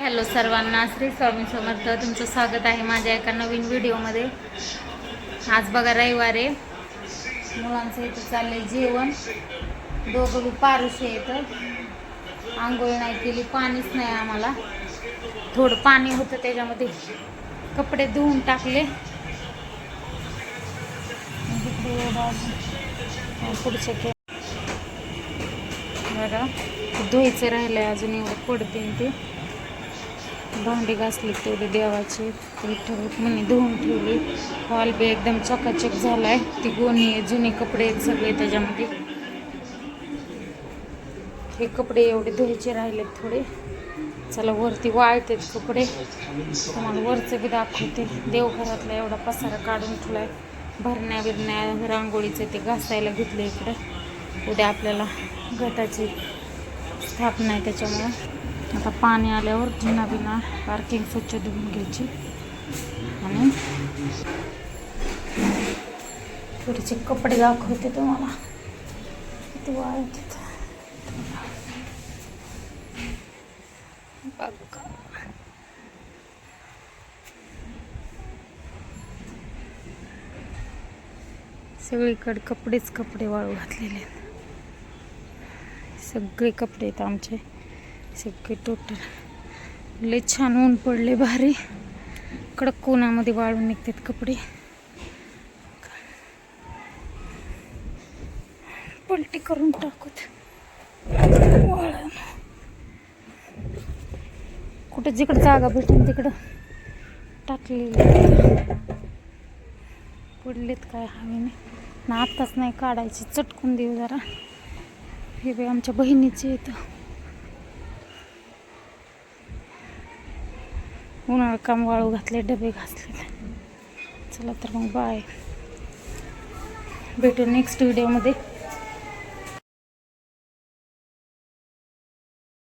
Hello सर्वांना श्री स्वामी समर्थ तुमचं स्वागत आहे माझ्या एका नवीन व्हिडिओमध्ये. आज बघा रविवार आहे. मुलांचं इथं चाललंय जेवण. दोघं बी पारुशे येतं आंघोळ नाही केली पाणीच नाही आम्हाला. थोडं पाणी होतं त्याच्यामध्ये. कपडे धुवून टाकले. पुढचे के बघा. धुवायचं राहिलंय अजून एवढं पडते ते. भांडी घासली तेवढी देवाची. ठेवत म्हणे धुवून ठेवली. हॉल बी एकदम चकाचक झालाय. ती गोणी आहे, जुने कपडे आहेत सगळे त्याच्यामध्ये. हे कपडे एवढे धुवायचे राहिलेत थोडे. चला वरती वाळतेत कपडे. तुम्हाला वरचं बी दाखवते. देवघरातला एवढा पसारा काढून ठेवलाय. भरण्या बिरण्या रांगोळीचे ते घासायला घेतले इकडे. उद्या आपल्याला गटाची स्थापना आहे त्याच्यामुळं. आता पाणी आल्यावर जिना बिना पार्किंग स्वच्छ धुवून घ्यायची. आणि थोडेसे कपडे दाखवते तुम्हाला. किती वाळत बघ. सगळीकडे कपडेच कपडे वाळू घातलेले आहेत. सगळे कपडे आहेत आमचे. सगळे टोटल लय छान ऊन पडले भारी. कडक उन्हामध्ये वाळून निघतात कपडे. पलटी करून टाकूत. वाळण कुठं जिकडं जागा भेटेल तिकडं टाकलेली. पडलेत काय हवेने. ना आत्ताच नाही काढायची. चटकून देऊ जरा. हे बाई आमच्या बहिणीचे येतं उन्हाळा काम वाळू घातले डबे घासले चला तर मग बाय भेटू नेक्स्ट व्हिडिओमध्ये